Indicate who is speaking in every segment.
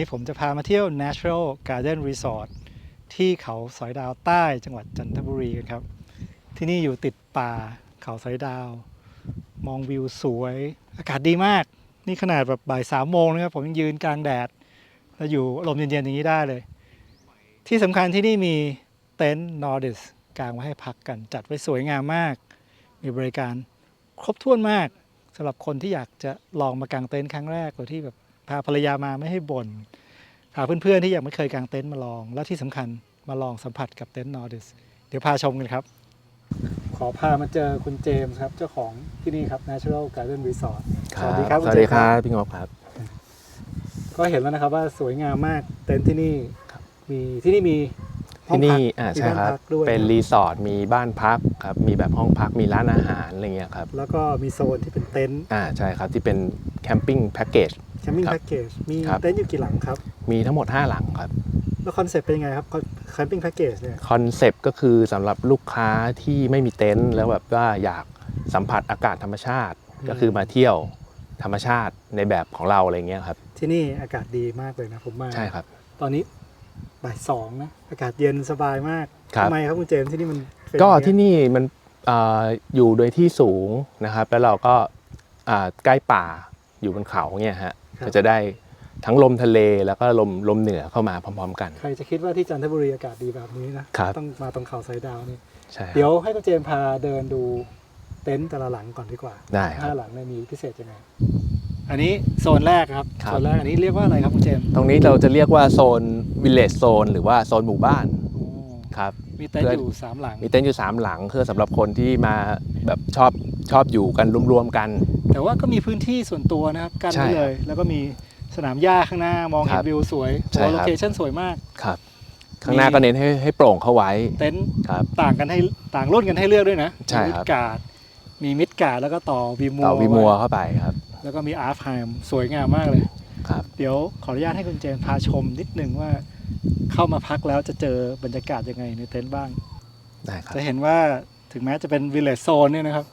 Speaker 1: นี้ผมจะพามาเที่ยว Natural Garden Resort ที่เขาสอยดาวใต้จังหวัดจันทบุรีกันครับ ที่นี่อยู่ติดป่าเขาสอยดาว มองวิวสวย อากาศดีมาก นี่ขนาดแบบบ่ายสามโมงนะครับ ผมยังยืนกลางแดด แล้วอยู่ลมเย็นๆอย่างนี้ได้เลย ที่สำคัญที่นี่มีเต็นท์นอร์ดิสกางไว้ให้พักกัน จัดไว้สวยงามมาก มีบริการครบถ้วนมากสำหรับคนที่อยากจะลองมากางเต็นท์ครั้งแรกโดยที่แบบ พาภรรยามาไม่ให้บน่นพาเพื่อนๆที่ยังไม่เคยกางเต็นท์มาลอง และที่สำคัญมาลองสัมผัสกับเต็นท์นอร์ดิสเดี๋ยวพาชมกันครับ ขอพามาเจอคุณเจมส์ครับ เจ้าของที่นี่ครับ Natural Garden Resort สวัสดีครับ
Speaker 2: สวัสดีครั
Speaker 1: คุณเจมส์ครับ
Speaker 2: บพี่งบครับ
Speaker 1: ก็เห็นแล้วนะครับว่าสวยงามมากเต็นท์ที่นี่มีที่นี่มีห้อ
Speaker 2: ที่
Speaker 1: งพั
Speaker 2: นี่
Speaker 1: ก
Speaker 2: อ่า
Speaker 1: มี
Speaker 2: ใช่ครับ
Speaker 1: บ้านพักด้วย
Speaker 2: เป็นรีสอร์ทมีบ้านพักครับมีแบบห้องพักมีร้านอาหารอะไรเงี้ยครับ
Speaker 1: แล้วก็มีโซนที่เป็นเต็นท์
Speaker 2: อ่าใช่ครับที่เป็นแคมปิ้งแพ็กเกจ
Speaker 1: แค มปิ้ง
Speaker 2: ครับ
Speaker 1: แพ็กเกจมี
Speaker 2: ครับ
Speaker 1: เต็นท์อยู่กี่หลังครับ
Speaker 2: มีทั้งหมด 5 หลังครับ
Speaker 1: แล้วคอนเซ็ปต์เป็นยังไงครับแคมปิ้งแพ็กเกจเนี่ย
Speaker 2: คอนเซปต์ก็คือสำหรับลูกค้าที่ไม่มีเต็นท์แล้วแบบว่าอยากสัมผัสอากาศธรรมชาติ ก็คือมาเที่ยวธรรมชาติในแบบของเราอะไรเงี้ยครับ
Speaker 1: ที่นี่อากาศดีมากเลยนะผมมา
Speaker 2: ใช่ครับ
Speaker 1: ตอนนี้บ่ายสองนะอากาศเย็นสบายมาก
Speaker 2: ครับ
Speaker 1: ทำไมครับคุณเจมส์ที่นี่มันเป็น
Speaker 2: ก็
Speaker 1: อย่างเงี้ย
Speaker 2: ที่นี่มันอ่าอยู่โดยที่สูงนะครับ แล้วเราก็อ่าใกล้ป่าอยู่บนเขาเนี่ยฮะ ก็จะได้ทั้งลมทะเลแล้วก็ลมลมเหนือเข้ามาพร้อม ๆ กัน
Speaker 1: ใครจะคิดว่าที่จันทบุรีอากาศดีแบบนี้นะครับต้องมาตรงเขาสายดาวนี่
Speaker 2: ใช่ครับ
Speaker 1: เดี๋ยวให้คุณเจมส์พาเดินดูเต็นท์แต่ละหลังก่อนดีกว่า
Speaker 2: ได้ครับ
Speaker 1: ห้าหลังเนี่ยมีพิเศษยังไง อันนี้โซนแรกครับ
Speaker 2: ครับ
Speaker 1: โซนแรกอันนี้เรียกว่าอะไรครับคุณเจมส์
Speaker 2: ตรงนี้เราจะเรียกว่าโซนวิลเลจโซนหรือว่าโซนหมู่บ้าน
Speaker 1: โอ้
Speaker 2: ครับ
Speaker 1: มีเต็นท์
Speaker 2: เพื่อ
Speaker 1: อ
Speaker 2: อ
Speaker 1: ยู่สามหลัง
Speaker 2: มีเต็นท์อยู่ 3 หลังคือสำหรับคนที่มาแบบชอบ ชอบอยู่กันรวมๆกัน
Speaker 1: แต่ว่าก็มีพื้นที่ส่วนตัวนะครับกัน
Speaker 2: ใช่
Speaker 1: ไว้เลย แล้วก็มีสนามหญ้าข้างหน้ามอง
Speaker 2: ค
Speaker 1: เห็
Speaker 2: รั
Speaker 1: น
Speaker 2: บ
Speaker 1: วิวสวย
Speaker 2: ใช่ครับ
Speaker 1: โลเคชั่นสวยมาก
Speaker 2: ครับข้างหน้าก็เน้นให้ให้โปร่งเข้าไว้
Speaker 1: เต็นท์
Speaker 2: ครับ
Speaker 1: ต่างกันให้ต่างรุ่นกันให้เลือกด้วยนะ
Speaker 2: ใช่
Speaker 1: มี
Speaker 2: ครับ
Speaker 1: มิดการ์ดมีมิดการ์ดแล้วก็ต่อวีมัว
Speaker 2: ต่อวีมัวเข้าไปครับ
Speaker 1: แล้วก็มีอาร์ฟไฮมสวยงามมากเลย
Speaker 2: ครับ
Speaker 1: เดี๋ยวขออนุญาตให้คุณเจนพาชมนิดนึงว่าเข้ามาพักแล้วจะเจอบรรยากาศยังไงในเต็นท์บ้าง
Speaker 2: ได้ครับ
Speaker 1: จะเห็นว่าถึงแม้จะเป็นวิลเลจโซนเนี่ยนะครับ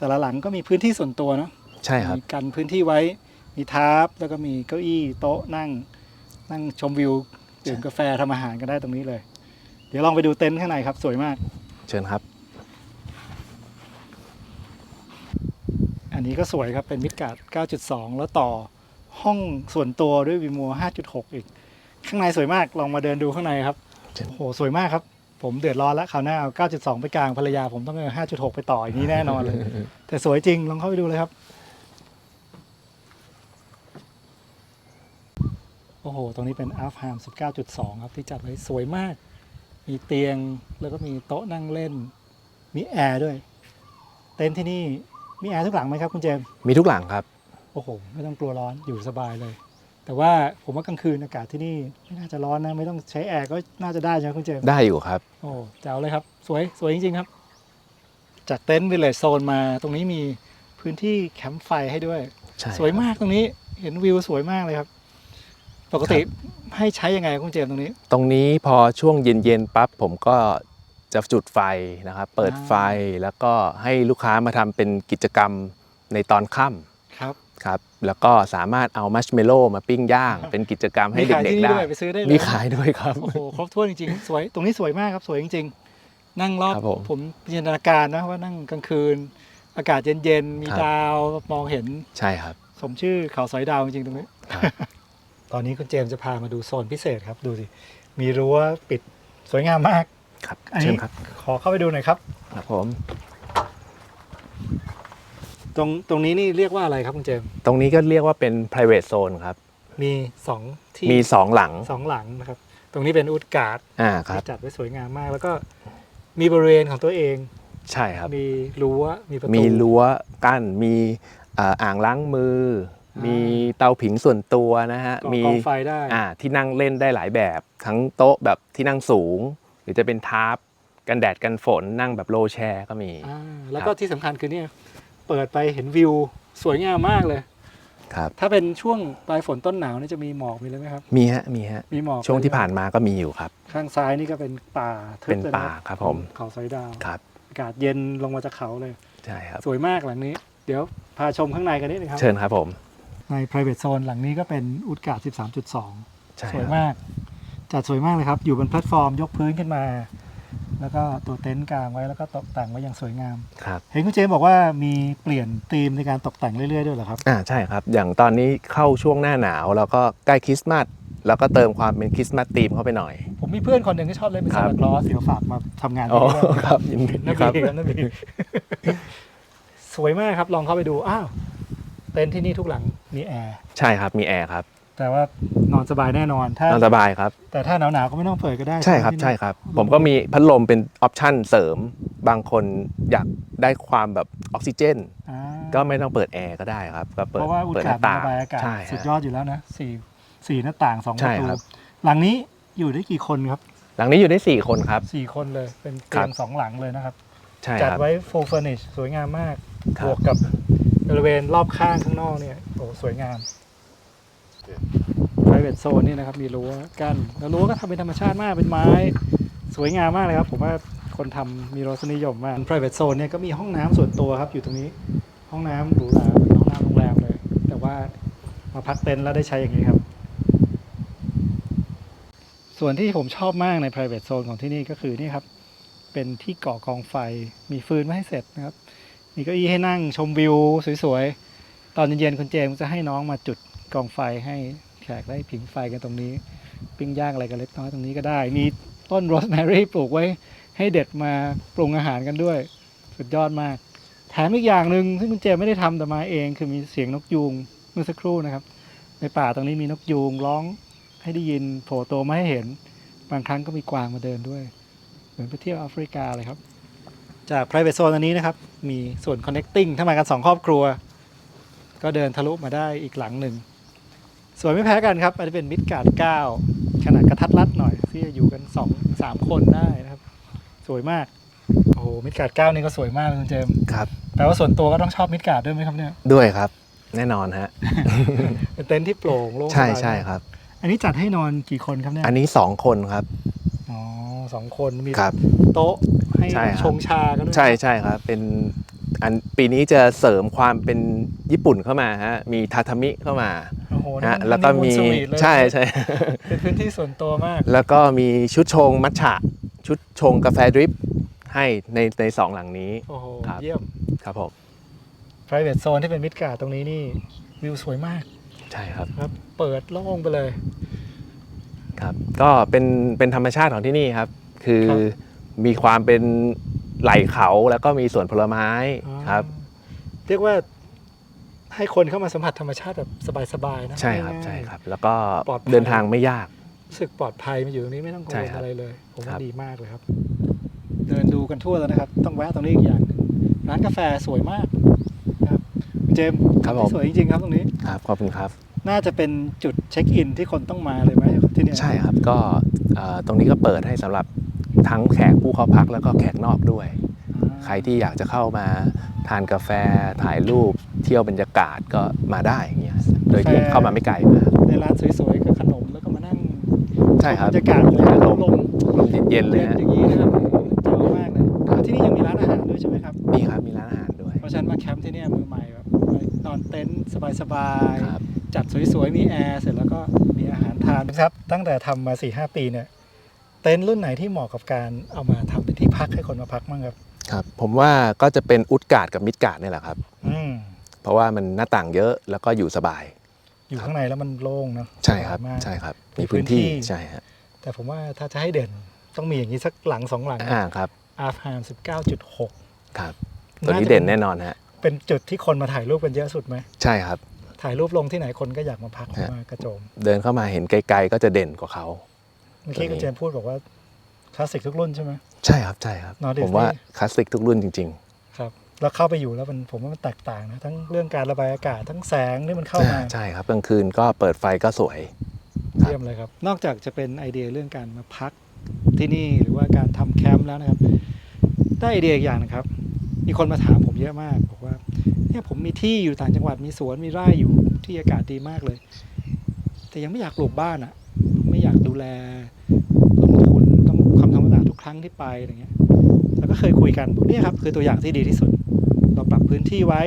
Speaker 1: แต่ละหลังก็มีพื้นที่ส่วนตัวเนาะ
Speaker 2: ใช่ครับ
Speaker 1: มีกันพื้นที่ไว้ มีทาร์ปแล้วก็มีเก้าอี้โต๊ะนั่ง นั่งชมวิวดื่มกาแฟทำอาหารกันได้ตรงนี้เลย เดี๋ยวลองไปดูเต็นท์ข้างในครับ สวยมาก
Speaker 2: เชิญครับ
Speaker 1: อันนี้ก็สวยครับเป็นมิดการ์ด9.2 แล้วต่อห้องส่วนตัวด้วยวีมัว5.6 อีก ข้างในสวยมากลองมาเดินดูข้างในครับ
Speaker 2: เชิญ
Speaker 1: โอ้โหสวยมากครับ ผมเดือดร้อนแล้วคราวหน้าเอา 9.2 ไปกลางภรรยาผมต้องเอา5.6 ไปต่ออย่างนี้แน่นอนเลย แต่สวยจริงลองเข้าไปดูเลยครับ โอ้โห ตรงนี้เป็นอาร์ฟฮาม19.2 ครับที่จัดไว้สวยมาก มีเตียงแล้วก็มีโต๊ะนั่งเล่น มีแอร์ด้วย เต็นท์ที่นี่มีแอร์ทุกหลังไหมครับคุณเจมส์
Speaker 2: มีทุกหลังครับ
Speaker 1: โอ้โห ไม่ต้องกลัวร้อนอยู่สบายเลย แต่ว่าผมว่ากลางคืนอากาศที่นี่ไม่น่าจะร้อนนะ ไม่ต้องใช้แอร์ก็น่าจะได้ใช่ไหมคุณเจมส์
Speaker 2: ได้อยู่ครับ
Speaker 1: โอ้แจ๋วเลยครับ สวยสวยจริง ๆ ครับ จากเต็นท์วิลเลจโซนมาตรงนี้มีพื้นที่แคมป์ไฟให้ด้วย
Speaker 2: ใช่
Speaker 1: สวยมากตรงนี้เห็นวิวสวยมากเลยครับ ปกติให้ใช้ยังไงครับคุณเจมส์ตรงนี้
Speaker 2: ตรงนี้พอช่วงเย็นๆปั๊บผมก็จะจุดไฟนะครับ เปิด
Speaker 1: อ่า
Speaker 2: ไฟแล้วก็ให้ลูกค้ามาทำเป็นกิจกรรมในตอนค่ำ
Speaker 1: ครับ
Speaker 2: ครับ แล้วก็สามารถเอามัชเมลโล่มาปิ้งย่าง เป็นกิจกรรมให้
Speaker 1: มีขาย
Speaker 2: เด็ก
Speaker 1: ที่
Speaker 2: ๆ
Speaker 1: นี่
Speaker 2: ได้
Speaker 1: ด้วยไปซื้อได้เลย
Speaker 2: มีขายด้วยครับ
Speaker 1: โอ้โหครบถ้วนจริงๆสวยตรงนี้สวยมากครับสวยจริง ๆ นั่งรอบ
Speaker 2: ครับผม
Speaker 1: ผมจินตนาการนะว่านั่งกลางคืน อากาศเย็นๆมี
Speaker 2: ครับ
Speaker 1: ดาวมองเห็น
Speaker 2: ใช่ครับ
Speaker 1: สมชื่อเขาสอยดาวจริงๆตรงนี้
Speaker 2: ครับ
Speaker 1: ตอนนี้คุณเจมส์จะพามาดูโซนพิเศษครับดูสิมีรั้วปิดสวยงามมาก
Speaker 2: ครับ
Speaker 1: อัน
Speaker 2: เชิ
Speaker 1: นี้
Speaker 2: ญครับ
Speaker 1: ขอเข้าไปดูหน่อยครับ
Speaker 2: ครับผม
Speaker 1: ตรงตรงนี้นี่เรียกว่าอะไรครับคุณเจมส์
Speaker 2: ตรงนี้ก็เรียกว่าเป็น private zone ครับ
Speaker 1: มีสองที่
Speaker 2: มี2หลัง
Speaker 1: สองหลังนะครับ ตรงนี้เป็นอุดการ์ด
Speaker 2: อ่าครับ
Speaker 1: ที่จัดไว้สวยงามมาก แล้วก็มีบริเวณของตัวเอง
Speaker 2: ใช่ครับ
Speaker 1: มีรั้ว มีประตู
Speaker 2: มีรั้วกั้น มีอ่าอ่างล้างมือ
Speaker 1: อ่ามี
Speaker 2: มีเตาผิงส่วนตัวนะฮะ
Speaker 1: ก่อ
Speaker 2: มี
Speaker 1: กองไฟได้
Speaker 2: อ่าที่นั่งเล่นได้หลายแบบ ทั้งโต๊ะแบบที่นั่งสูง หรือจะเป็นทาร์ปกันแดดกันฝนนั่งแบบโลแชร์ก็มี
Speaker 1: อ่าแล้วก็ที่สำคัญคือเนี่ย เปิดไปเห็นวิวสวยงามมากเลย
Speaker 2: ครับ
Speaker 1: ถ้าเป็นช่วงปลายฝนต้นหนาวนี่จะมีหมอกมีเลยไหมครับ
Speaker 2: มีฮะ มีฮะ
Speaker 1: มีหมอก
Speaker 2: ช่วงที่
Speaker 1: เลย
Speaker 2: ผ่านมาก็มีอยู่ครับ
Speaker 1: ข้างซ้ายนี่ก็เป็นป่าทึบ
Speaker 2: เป็น
Speaker 1: เลยะ
Speaker 2: ป่าครับผม
Speaker 1: เขาสอยดาว
Speaker 2: ครับ
Speaker 1: อากาศเย็นลงมาจากเขาเลย
Speaker 2: ใช่ครับ
Speaker 1: สวยมากหลังนี้ เดี๋ยวพาชมข้างในกันนิดนึงครับ
Speaker 2: เชิญครับผม
Speaker 1: ใน private zone หลังนี้ก็เป็นอุดการ์13.2
Speaker 2: ใช่
Speaker 1: สวย
Speaker 2: ครับ
Speaker 1: มาก จัดสวยมากเลยครับ อยู่บนแพลตฟอร์มยกพื้นขึ้นมา แล้วก็ตัวเต็นท์กลางไว้แล้วก็ตกแต่งไว้อย่างสวยงาม
Speaker 2: ครับ
Speaker 1: เห็นคุณเจมส์บอกว่ามีเปลี่ยนธีมในการตกแต่งเรื่อยๆด้วยเหรอครับ
Speaker 2: อ่าใช่ครับ อย่างตอนนี้เข้าช่วงหน้าหนาวแล้วก็ใกล้คริสต์มาสแล้วก็เติมความเป็นคริสต์มาสธีมเข้าไปหน่อย
Speaker 1: ผมมีเพื่อนคนหนึ่งที่ชอบเล่นเป็น
Speaker 2: ครั
Speaker 1: ซา
Speaker 2: บ
Speaker 1: นตาคลอสเดี๋ยวฝากมาทำงาน
Speaker 2: อ๋อ
Speaker 1: ที่นี่ด้วย
Speaker 2: ครับยินดี
Speaker 1: นัก
Speaker 2: ครับ
Speaker 1: บีครับนักบีสวยมากครับลองเข้าไปดูอ้าวเต็นท์ที่นี่ทุกหลังมีแอร์
Speaker 2: ใช่ครับมีแอร์ครับ
Speaker 1: แต่ว่านอนสบายแน่นอนถ้าน
Speaker 2: อนสบายครับ
Speaker 1: แต่ถ้าหนาวๆก็ไม่ต้องเปิดก็ได้
Speaker 2: ใช่ครับ
Speaker 1: ที่นี่
Speaker 2: ใช่ครับ ผมก็มีพัดลมเป็นออปชั่นเสริม บางคนอยากได้ความแบบออกซิเจน
Speaker 1: อ่า
Speaker 2: ก็ไม่ต้องเปิดแอร์ก็ได้ครับก็เปิด
Speaker 1: เพราะว่าอุ
Speaker 2: เปิด
Speaker 1: กา
Speaker 2: ห
Speaker 1: ศ
Speaker 2: น้า
Speaker 1: มัน
Speaker 2: ต่าง
Speaker 1: ระบายอากาศ
Speaker 2: ใช่
Speaker 1: สุด
Speaker 2: ฮะ
Speaker 1: ยอดอยู่แล้วนะสี่สี่หน้าต่างสองป
Speaker 2: ใช่
Speaker 1: ระตู
Speaker 2: ครับ
Speaker 1: หลังนี้อยู่ได้กี่คนครับ
Speaker 2: หลังนี้อยู่ได้4คนครับ
Speaker 1: สี่คนเลยเป็น
Speaker 2: ครั
Speaker 1: เตีย
Speaker 2: บ
Speaker 1: งสองหลังเลยนะครับ
Speaker 2: ใช่
Speaker 1: จัด
Speaker 2: ครับ
Speaker 1: ไว้ full furnish สวยงามมาก
Speaker 2: ครับ
Speaker 1: บวกกับบริเวณรอบข้างข้างนอกเนี่ยโอ้สวยงาม private zone นี่นะครับ มีรั้วกั้นแล้วรั้วก็ทำเป็นธรรมชาติมากเป็นไม้สวยงามมากเลยครับ ผมว่าคนทำมีรสนิยมมาก private zone เนี่ยก็มีห้องน้ำส่วนตัวครับ อยู่ตรงนี้ห้องน้ำหรูหราเป็นห้องน้ำโรงแรมเลย แต่ว่ามาพักเต็นท์แล้วได้ใช้อย่างนี้ครับ ส่วนที่ผมชอบมากใน private zone ของที่นี่ก็คือนี่ครับ เป็นที่ก่อกองไฟมีฟืนไว้ให้เสร็จนะครับ มีเก้าอี้ให้นั่งชมวิวสวยๆ ตอนเย็นๆคุณเจมส์จะให้น้องมาจุด กองไฟให้แขกได้ผิงไฟกันตรงนี้ ปิ้งย่างอะไรกันเล็กน้อยตรงนี้ก็ได้ มีต้นโรสแมรี่ปลูกไว้ให้เด็ดมาปรุงอาหารกันด้วย สุดยอดมาก แถมอีกอย่างหนึ่งซึ่งคุณเจมไม่ได้ทำแต่มาเองคือมีเสียงนกยูงเมื่อสักครู่นะครับ ในป่าตรงนี้มีนกยูงร้องให้ได้ยินโผล่ตัวมาให้เห็น บางครั้งก็มีกวางมาเดินด้วย เหมือนไปเที่ยวแอฟริกาเลยครับ จาก private zone อันนี้นะครับ มีส่วน connecting ถ้ามากันสองครอบครัว ก็เดินทะลุมาได้อีกหลังหนึ่ง สวยไม่แพ้กันครับอันนี้เป็นมิดการ์ด9ขนาดกระทัดรัดหน่อยที่จะอยู่กัน2 3คนได้นะครับ สวยมากโอ้โหมิดการ์ด9นี่ก็สวยมากเลยคุณเจมส์
Speaker 2: ครับ
Speaker 1: แปลว่าส่วนตัวก็ต้องชอบมิดการ์ดด้วยไหมครับเนี่ย
Speaker 2: ด้วยครับ แน่นอนฮะ
Speaker 1: เป็นเต็นท์ที่โปร่งโล่ง
Speaker 2: ใช่
Speaker 1: สบาย
Speaker 2: ใช่ครับ
Speaker 1: อันนี้จัดให้นอนกี่คนครับเนี่ย
Speaker 2: อันนี้2คนครับ
Speaker 1: อ๋อสองคนมี
Speaker 2: ครับ
Speaker 1: โต๊ะให้
Speaker 2: ใช่ครับ
Speaker 1: ชงชากันด้วย
Speaker 2: ใช่ใช่ครับ เป็นอันปีนี้จะเสริมความเป็นญี่ปุ่นเข้ามาฮะมีทาทามิเข้ามา
Speaker 1: โอ้โหนี่
Speaker 2: ฮะ
Speaker 1: มัน
Speaker 2: แล้วก็มี
Speaker 1: ฮันนีมูนสวีทเลย
Speaker 2: ใช่ใช่
Speaker 1: เป็นพื้นที่ส่วนตัวมาก
Speaker 2: แล้วก็มีชุดชงมัทฉะ ชุดชงกาแฟดริปให้ในในสองหลังนี้
Speaker 1: โอ้โห
Speaker 2: ครับ
Speaker 1: เยี่ยม
Speaker 2: ครับผม
Speaker 1: private zone ที่เป็นมิดการ์ดตรงนี้นี่วิวสวยมาก
Speaker 2: ใช่ครับ
Speaker 1: ครับ เปิดโล่งไปเลย
Speaker 2: ครับก็เป็นเป็นธรรมชาติของที่นี่ครับ คือ
Speaker 1: ครับ
Speaker 2: มีความเป็นไหล่เขาแล้วก็มีสวนผลไม้ครับ
Speaker 1: อ่าเรียกว่า ให้คนเข้ามาสัมผัสธรรมชาติแบบสบายๆนะ
Speaker 2: ใช่ครับ
Speaker 1: ง่ายๆ
Speaker 2: ใช่ครับ แล้วก็
Speaker 1: ปลอดภัย
Speaker 2: เดินทางไม่ยาก
Speaker 1: รู้สึกปลอดภัยมาอยู่ตรงนี้ไม่ต้องกัง
Speaker 2: ใช่
Speaker 1: วล
Speaker 2: ครับ
Speaker 1: อะไรเลย ผม
Speaker 2: ครั
Speaker 1: ว่า
Speaker 2: บ
Speaker 1: ดีมากเลยครับ เดินดูกันทั่วแล้วนะครับ ต้องแวะตรงนี้อีกอย่างหนึ่งร้านกาแฟสวยมากนะครับคุณเจมส์
Speaker 2: ครับผม
Speaker 1: สวยจริงๆ ครับตรงนี้
Speaker 2: ครับขอบคุณครับ
Speaker 1: น่าจะเป็นจุดเช็คอินที่คนต้องมาเลยไหมที่เนี่ย
Speaker 2: ใช่ครับก็เอ่อตรงนี้ก็เปิดให้สำหรับทั้งแขกผู้เข้าพักแล้วก็แขกนอกด้วย
Speaker 1: อ่า
Speaker 2: ใครที่อยากจะเข้ามาทานกาแฟถ่ายรูปเที่ยวบรรยากาศก็มาได้อย่างเงี้ยโดยที่เข้ามาไม่ไกลมาก
Speaker 1: ในร้านสวยๆกับขนมแล้วก็มานั่ง
Speaker 2: ใช่ครับ
Speaker 1: บรรยากาศเลย
Speaker 2: ลม
Speaker 1: ลม
Speaker 2: ลมเย็นๆเลย
Speaker 1: เย็น
Speaker 2: ฮะ
Speaker 1: อย่างนี้นะครับเจ๋งมากเลยแล้วที่นี่ยังมีร้านอาหารด้วยใช่ไหมครับ
Speaker 2: มีครับมีร้านอาหารด้วย
Speaker 1: เพราะฉะนันมาแคมป์ที่เนี่ยมือใหม่แบบนอนเต็นท์สบาย
Speaker 2: ครับ
Speaker 1: ๆจัดสวยๆมีแอร์เสร็จแล้วก็มีอาหารทานครับตั้งแต่ทำมา4ี่หปีเนี่ยเต็นท์รุ่นไหนที่เหมาะกับการเอามาทำเป็นที่พักให้คนมาพักบ้างครับ
Speaker 2: ครับผมว่าก็จะเป็นอุดการ์ดกับมิดการ์ดนี่แหละครับ
Speaker 1: อืม
Speaker 2: เพราะว่ามันหน้าต่างเยอะแล้วก็อยู่สบาย
Speaker 1: อยู่ข้างในแล้วมันโล่งเนาะ
Speaker 2: ใช่ครับ
Speaker 1: สบายมาก
Speaker 2: ใช่ครับ
Speaker 1: มี
Speaker 2: มี
Speaker 1: พื้
Speaker 2: พื้
Speaker 1: น
Speaker 2: น
Speaker 1: ที่
Speaker 2: ที่ ใช่ฮะ
Speaker 1: แต่ผมว่าถ้าจะให้เด่นต้องมีอย่างนี้สักหลังสองหลัง
Speaker 2: อ่าครับ
Speaker 1: อาร์ฟฮามสิบเก้าจุดหก
Speaker 2: ครับตัวนี้เด่นแน่นอนฮะ
Speaker 1: เป็นจุดที่คนมาถ่ายรูปกันเยอะสุดไหม
Speaker 2: ใช่ครับ
Speaker 1: ถ่ายรูปลงที่ไหนคนก็อยากมาพัก
Speaker 2: ฮะ
Speaker 1: มากระโจม
Speaker 2: เดินเข้ามาเห็นไกลๆก็จะเด่นกว่าเขา
Speaker 1: เมื่อกี้
Speaker 2: ตัวนี้
Speaker 1: คุณเจมส์พูดบอกว่าคลาสสิกทุกรุ่นใช่ไหม
Speaker 2: ใช่ครับใช่ครับ
Speaker 1: นอร์ดิส
Speaker 2: ผมว่า
Speaker 1: นี่
Speaker 2: คลาสสิกทุกรุ่นจริง
Speaker 1: ครับแล้วเข้าไปอยู่แล้วมันผมว่ามันแตกต่างนะทั้งเรื่องการระบายอากาศทั้งแสงที่มัน
Speaker 2: ๆ
Speaker 1: เข้ามา
Speaker 2: อ่ใช่ครับกลางคืนก็เปิดไฟก็สวยครับ
Speaker 1: เยี่ยมเลยครับ นอกจากจะเป็นไอเดียเรื่องการมาพักที่นี่หรือว่าการทำแคมป์แล้วนะครับ ได้ไอเดียอีกอย่างนะครับ มีคนมาถามผมเยอะมากบอกว่าเนี่ยผมมีที่อยู่ต่างจังหวัดมีสวนมีไร่อยู่ที่อากาศดีมากเลย แต่ยังไม่อยากปลูกบ้านอะ่ะ ไม่อยากดูแลลงทุนต้องทำ ครั้งที่ไปอะไรเงี้ยแล้วก็เคยคุยกันบอกนี่ครับคือตัวอย่างที่ดีที่สุด เราปรับพื้นที่ไว้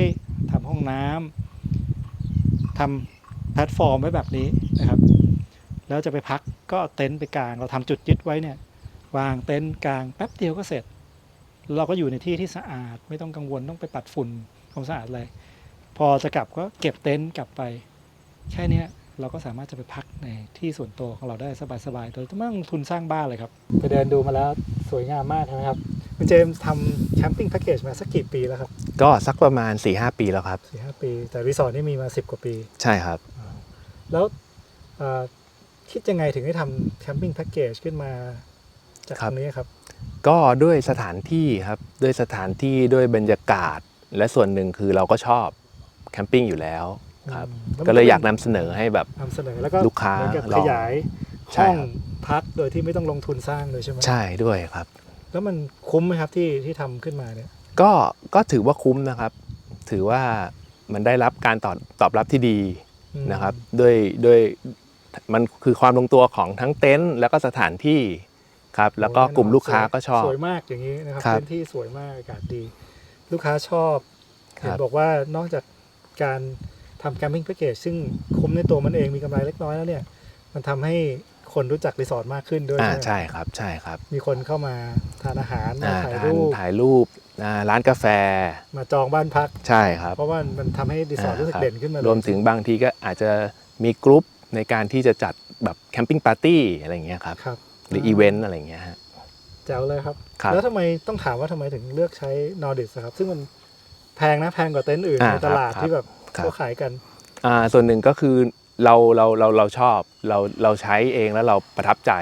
Speaker 1: ทำห้องน้ำทำแพลตฟอร์มไว้แบบนี้นะครับ แล้วจะไปพักก็เต็นท์ไปกลาง เราทำจุดยึดไว้เนี่ยวางเต็นท์กลางแป๊บเดียวก็เสร็จ เราก็อยู่ในที่ที่สะอาด ไม่ต้องกังวลต้องไปปัดฝุ่นความสะอาดอะไรพอจะกลับก็เก็บเต็นท์กลับไป แค่นี้ เราก็สามารถจะไปพักในที่ส่วนตัวของเราได้สบายๆโดยไม่ต้องลงทุนสร้างบ้านเลยครับ ไปเดินดูมาแล้วสวยงามมากนะครับคุณเจมส์ทำแคมปิ้งแพ็กเกจมาสักกี่ปีแล้วครับ
Speaker 2: ก็สักประมาณ4-5ปีแล้วครับ
Speaker 1: สี่ห้าปี แต่รีสอร์ทนี่มีมาสิบกว่าปี
Speaker 2: ใช่ครับ
Speaker 1: แล้วเอ่อคิดยังไงถึงได้ทำแคมปิ้งแพ็กเกจขึ้นมาจาก
Speaker 2: ครั
Speaker 1: ต
Speaker 2: บ
Speaker 1: รงนี้ครับ
Speaker 2: ก็ด้วยสถานที่ครับด้วยสถานที่ด้วยบรรยากาศ และส่วนหนึ่งคือเราก็ชอบแคมปิ้งอยู่แล้ว ครับ
Speaker 1: อืมแล้วมัน
Speaker 2: ก็เลยอยากนำเสนอให้แบบ
Speaker 1: นำเสนอแล้วก็
Speaker 2: ลูกค้า
Speaker 1: เหมือนกับ
Speaker 2: ล
Speaker 1: ข
Speaker 2: อง
Speaker 1: ยาย
Speaker 2: ใช่
Speaker 1: ห้อง
Speaker 2: ครับ
Speaker 1: พักโดยที่ไม่ต้องลงทุนสร้างเลยใช่ไหม
Speaker 2: ใช่ด้วยครับ
Speaker 1: แล้วมันคุ้มไหมครับที่ที่ทำขึ้นมาเนี่ย
Speaker 2: ก็ก็ถือว่าคุ้มนะครับ ถือว่ามันได้รับการตอบตอบรับที่ดี
Speaker 1: อืม
Speaker 2: นะครับด้วยด้วยมันคือความลงตัวของทั้งเต็นท์แล้วก็สถานที่ครับ แล้วก็กลุ่มลูกค้าก็ชอบ
Speaker 1: สวยมากอย่างนี้นะครับ
Speaker 2: ครับ
Speaker 1: พื้นที่สวยมากอากาศดี ลูกค้าชอบ
Speaker 2: ค
Speaker 1: เห็น
Speaker 2: รับ
Speaker 1: บอกว่านอกจากการ ทำแคมปิ้งแพ็กเกจซึ่งคุ้มในตัวมันเองมีกำไรเล็กน้อยแล้วเนี่ย มันทำให้คนรู้จักรีสอร์ทมากขึ้นด้วย
Speaker 2: อ่า
Speaker 1: ไหม
Speaker 2: ใช่ครับใช่ครับ
Speaker 1: มีคนเข้ามาทานอาหารมา
Speaker 2: อ่า
Speaker 1: ถ่าย
Speaker 2: ทาน
Speaker 1: รูป
Speaker 2: ถ่ายรูปอ่าร้านกาแฟ
Speaker 1: มาจองบ้านพัก
Speaker 2: ใช่ครับ
Speaker 1: เพราะว่ามันทำให้รีสอร์ทรู้สึก
Speaker 2: อ่าคบ
Speaker 1: เด่นขึ้นมาเลย
Speaker 2: รวมถึงบางทีก็อาจจะมีกรุ๊ปในการที่จะจัดแบบแคมปิ้งปาร์ตี้อะไรอย่างเงี้ยครับ
Speaker 1: ครับ
Speaker 2: หรืออีเวนต์อะไรอย่างเงี้ยฮะ
Speaker 1: แจ๋วเลยครับ
Speaker 2: ครับ
Speaker 1: แล้วทำไมต้องถามว่าทำไมถึงเลือกใช้นอร์ดิสครับ ซึ่งมันแพงนะแพงกว่าเต็นท์อื่น
Speaker 2: อ่า
Speaker 1: ในตลาด
Speaker 2: ครับ
Speaker 1: ที่แบบ
Speaker 2: ครับ
Speaker 1: เขาขายกัน
Speaker 2: อ่าส่วนหนึ่งก็คือเราเราเราเราชอบเราเราใช้เองแล้วเราประทับใจ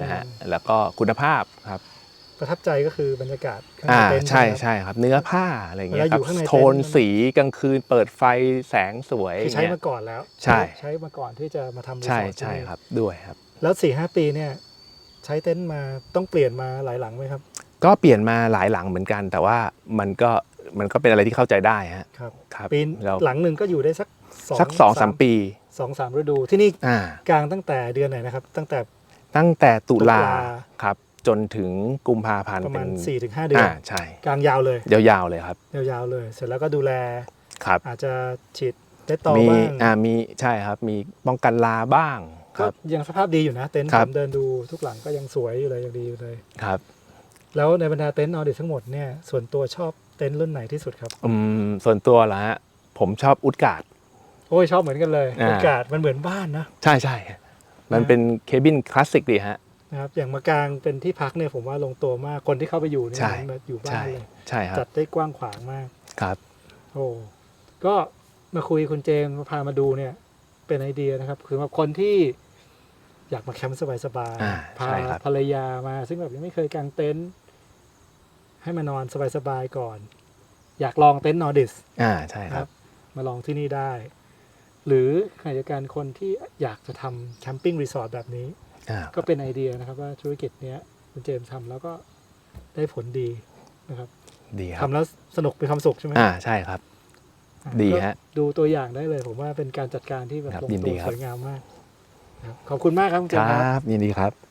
Speaker 2: นะฮะ
Speaker 1: อืม
Speaker 2: แล้วก็คุณภาพครับ
Speaker 1: ประทับใจก็คือบรรยากาศข้างใน
Speaker 2: อ่า
Speaker 1: เต็นท์
Speaker 2: ใช่
Speaker 1: ไหมครับ
Speaker 2: ใช่ครับ เนื้อผ้าอะไรอย่างเงี้ย
Speaker 1: เวลา
Speaker 2: ค
Speaker 1: อ
Speaker 2: รั
Speaker 1: ยู่
Speaker 2: บ
Speaker 1: ข้างในเต็นท์
Speaker 2: โทนสีกลางคืนเปิดไฟแสงสวย
Speaker 1: คือใช้
Speaker 2: เงี้ย
Speaker 1: มาก่อนแล้ว
Speaker 2: ใช่
Speaker 1: ใช้มาก่อนที่จะมาทำรีส
Speaker 2: ใช่
Speaker 1: อร์ท
Speaker 2: ใช่
Speaker 1: ที่นี่
Speaker 2: ครับด้วยครับ
Speaker 1: แล้วสี่ห้าปีเนี่ยใช้เต็นท์มาต้องเปลี่ยนมาหลายหลังไหมครับ
Speaker 2: ก็เปลี่ยนมาหลายหลังเหมือนกัน แต่ว่ามันก็ มันก็เป็นอะไรที่เข้าใจได้ฮะ
Speaker 1: ครับ
Speaker 2: ครับ
Speaker 1: ปี
Speaker 2: เรา
Speaker 1: หลังหนึ่งก็อยู่ได้สัก
Speaker 2: สักสองสามปี
Speaker 1: สองสามฤดูที่นี่
Speaker 2: อ่าก
Speaker 1: ลางตั้งแต่เดือนไหนนะครับ ตั้งแต่
Speaker 2: ตั้งแต่ตุลา
Speaker 1: ตุลา
Speaker 2: ครับ จนถึงกุมภาพันธ์
Speaker 1: ประมาณ
Speaker 2: เป็น
Speaker 1: 4ี่ถึงห้าเดือน
Speaker 2: อ่าใช่
Speaker 1: กลางยาวเลย
Speaker 2: ยาวๆเลยครับ
Speaker 1: ยาวๆเลย เสร็จแล้วก็ดูแล
Speaker 2: ครับ
Speaker 1: อาจจะฉีดเด็ดต่อ
Speaker 2: มี
Speaker 1: บ้าง
Speaker 2: อ่ามีใช่ครับ มีป้องกันลาบ้างค
Speaker 1: ก็
Speaker 2: รับ
Speaker 1: ยังสภาพดีอยู่นะเต็นท์
Speaker 2: ครั
Speaker 1: ผ
Speaker 2: บ
Speaker 1: มเดินดูทุกหลังก็ยังสวยอยู่เลยยังดีอยู่เลย
Speaker 2: ครับ
Speaker 1: แล้วในบรรดาเต็นท์นอร์ดิสทั้งหมดเนี่ยส่วนตัวชอบ เต็นท์รุ่นไหนที่สุดครับ
Speaker 2: อืมส่วนตัวละฮะผมชอบอุดการ์ด
Speaker 1: โอ้ยชอบเหมือนกันเลย
Speaker 2: อ่า
Speaker 1: อากาศมันเหมือนบ้านนะ
Speaker 2: ใช่ใช่มันเป็นเคบินคลาสสิกดีฮะ
Speaker 1: นะครับอย่างมากลางเป็นที่พักเนี่ยผมว่าลงตัวมากคนที่เข้าไปอยู่เนี่ย
Speaker 2: ใช่
Speaker 1: เหมือนแบบอยู่บ้า
Speaker 2: ใช่
Speaker 1: นเลย
Speaker 2: ใช่ครับ
Speaker 1: จัดได้กว้างขวางมาก
Speaker 2: ครับ
Speaker 1: โอ้ก็มาคุยคุณเจมส์มาพามาดูเนี่ยเป็นไอเดียนะครับคือสำหรับคนที่อยากมาแคมป์สบาย
Speaker 2: อ่า
Speaker 1: ๆพา
Speaker 2: ใช่ครับ
Speaker 1: ภรรยามา ซึ่งแบบยังไม่เคยกางเต็นท์ ให้มานอนสบายๆก่อน อยากลองเต็นท์นอร์ดิส
Speaker 2: อ่าใช่ครับ
Speaker 1: มาลองที่นี่ได้ หรือขณะเดียวกันคนที่อยากจะทำแคมปิ้งรีสอร์ทแบบนี้
Speaker 2: อ่า
Speaker 1: ก็เป็นไอเดียนะครับว่าธุรกิจเนี้ยคุณเจมส์ทำแล้วก็ได้ผลดีนะครับ
Speaker 2: ดีค
Speaker 1: ทำ
Speaker 2: รับ
Speaker 1: แล้วสนุกมีความสุขใช่ไหม
Speaker 2: อ่าใช่ครับ
Speaker 1: อะ
Speaker 2: ดี
Speaker 1: ก็
Speaker 2: ฮะ
Speaker 1: ดูตัวอย่างได้เลย ผมว่าเป็นการจัดการที่แบบ
Speaker 2: ครับ
Speaker 1: ลง
Speaker 2: ยิน
Speaker 1: ตั
Speaker 2: ดี
Speaker 1: ว
Speaker 2: ครับ
Speaker 1: สวยงามมากนะครับขอบคุณมากครับคุณเจ
Speaker 2: ค
Speaker 1: มส์
Speaker 2: รั
Speaker 1: ครับ
Speaker 2: บยินดีครับ